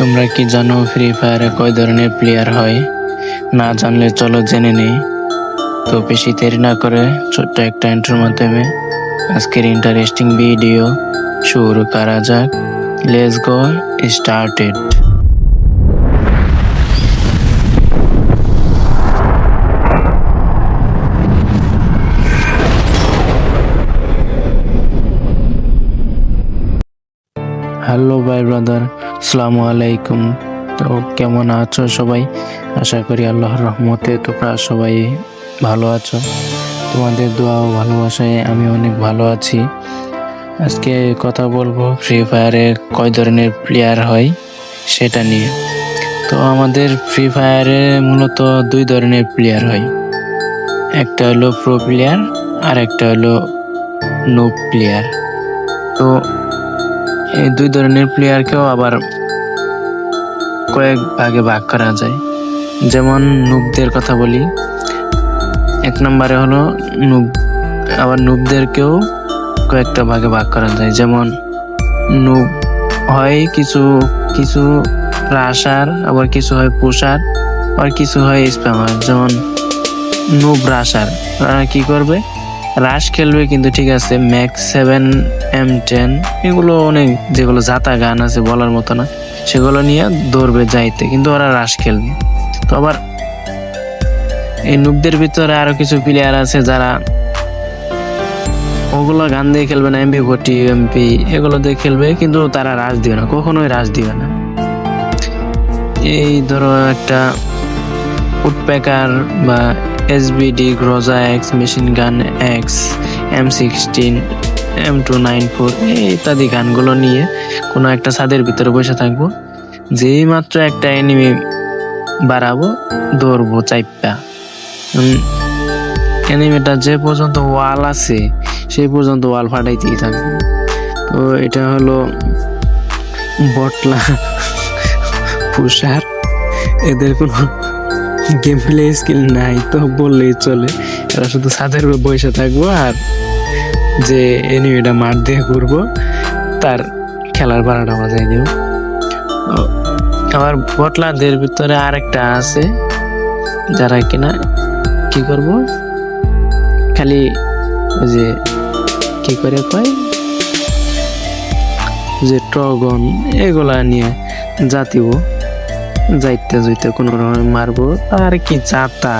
তোমরা কি জানো ফ্রি ফায়ারে কয় ধরনের প্লেয়ার হয়? না জানলে চলো জেনে নেই। তো বেশি দেরি না করে ছোট্ট একটা এন্ট্রোর মাধ্যমে আজকের ইন্টারেস্টিং ভিডিও শুরু করা যাক। লেটস গো স্টার্টেড হ্যালো ভাই ব্রাদার, আসসালামু আলাইকুম। তো কেমন আছো সবাই? আশা করি আল্লাহর রহমতে তোমরা সবাই ভালো আছো। তোমাদের দোয়া ও ভালোবাসায় আমি অনেক ভালো আছি। আজকে কথা বলব ফ্রি ফায়ারে কয় ধরনের প্লেয়ার হয় সেটা নিয়ে। তো আমাদের ফ্রি ফায়ারে মূলত দুই ধরনের প্লেয়ার হয়। একটা হলো প্রো প্লেয়ার আর একটা হলো নো প্লেয়ার তো এই দুই ধরনের প্লেয়ারকেও আবার কয়েক ভাগে ভাগ করা যায়। যেমন নুবদের কথা বলি। এক নম্বরে হলো নুব আবার নুবদেরকেও কয়েকটা ভাগে ভাগ করা যায়। যেমন নুব হয় কিছু কিছু রাশার আবার কিছু হয় পোষার আবার কিছু হয় স্প্যামার যেমন নুব রাশার ওরা কি করবে? রাশ খেলবে কিন্তু ঠিক আছে ম্যাক্স সেভেন এম টেন এগুলো অনেক যেগুলো জাতা গান আছে বলার মতো না, সেগুলো নিয়ে দৌড়বে যাইতে, কিন্তু ওরা রাশ খেলবে। তো আবার এই নুবদের ভিতরে আরও কিছু প্লেয়ার আছে যারা ওগুলো গান দিয়ে খেলবে না এমপি ফোর্টি এমপি এগুলো দিয়ে খেলবে, কিন্তু তারা রাশ দিবে না, কখনোই রাশ দিবে না। এই ধরো একটা উডপ্যাকার বা SBD Groza X machine gun X M sixteen M two nine four ইত্যাদি গানগুলো নিয়ে কোনো একটা ছাদের ভিতরে বসে থাকব। যেই মাত্র একটা এনিমি বাড়াবো দৌড়বো চাইপা এনিমিটা যে পর্যন্ত ওয়াল আছে, সেই পর্যন্ত ওয়াল ফাটাইতেই থাকবে। তো এটা হলো বটলা পুষার এদের কোনো গেম প্লে স্কিল নাই তো বললেই চলে। এরা শুধু ছাদের উপর বসে থাকব আর যে এনিমিটা মাঠ দিয়ে ঘুরবো, তার খেলার ভাড়াটা বাজাই দেব আবার বটলাদের ভিতরে আরেকটা আছে, যারা কিনা, কি করব? খালি যে কি করে কয়? যে ট্রগন এগুলা নিয়ে জাতিব যাইতে যাইতে কোনো মারবো, আর কি জাতা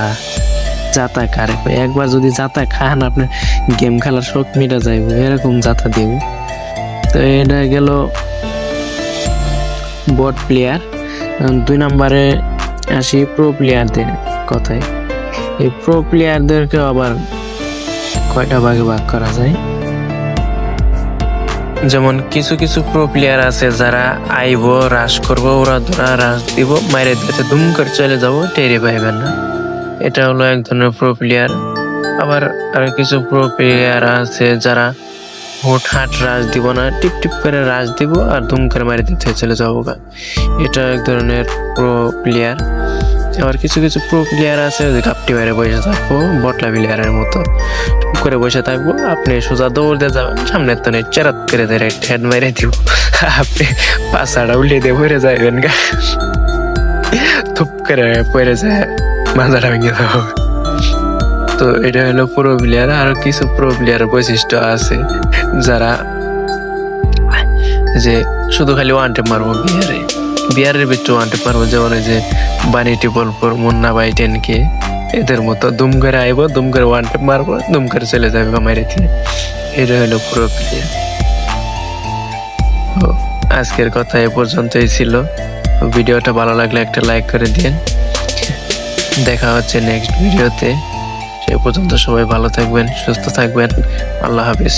জাতা কারে একবার যদি জাতা খান, আপনার গেম খেলার শখ মিটা যাইব, এরকম জাতা দেব। তো এটা গেল বট প্লেয়ার দুই নম্বরে আসি প্রো প্লেয়ারদের কথায়। এই প্রো প্লেয়ারদেরকে আবার কয়টা ভাগে ভাগ করা যায়? যেমন কিছু কিছু প্রো প্লেয়ার আছে যারা আইব রাশ করব, ওরা ধরা রাশ দিব, মাইরে দিতে দুম করে চলে যাব, টেরে পাইবেন না। এটা হলো এক ধরনের প্রো প্লেয়ার আবার আর কিছু প্রো প্লেয়ার আছে যারা হুট রাশ দিব না, টিপ টিপ করে রাশ দিব আর দুম করে মারি দিতে চলে যাব এটা এক ধরনের প্রো প্লেয়ার আবার কিছু কিছু প্রো প্লেয়ার আছে যে কাপটি বাইরে বসে থাকব, বটলা প্লেয়ারের মতো। করে বসে থাকব, আপনি সোজা দৌড় দিয়ে যাবেন, সামনে তো নেই চেরাত করে দেয় হেড মেরে দিব। আপনি পাশাটা উল্টে দিয়ে ভরে যাবেন, গা। থুপ করে পড়ে যায়, মাথাটা ভেঙে যাব তো এটা হলো প্রো প্লেয়ার আরও কিছু প্রো প্লেয়ার বৈশিষ্ট্য আছে, যারা যে শুধু খালি ওয়ান টেপ মারবো, বিহারে। বিহারের ভিতরে ওয়ান পারব যেমন ওই যে বানি টিপলপুর মুন্না বাই টেন কে এদের মতো দুম করে আইব দুম করে ওয়ান টেপ মারবো দুম করে চলে যাবে মাইরে দিয়ে এটা হলো পুরো প্লেয়ার আজকের কথা এ পর্যন্তই ছিল। ভিডিওটা ভালো লাগলে একটা লাইক করে দিন। দেখা হচ্ছে নেক্সট ভিডিওতে সে পর্যন্ত সবাই ভালো থাকবেন, সুস্থ থাকবেন। আল্লাহ হাফিজ।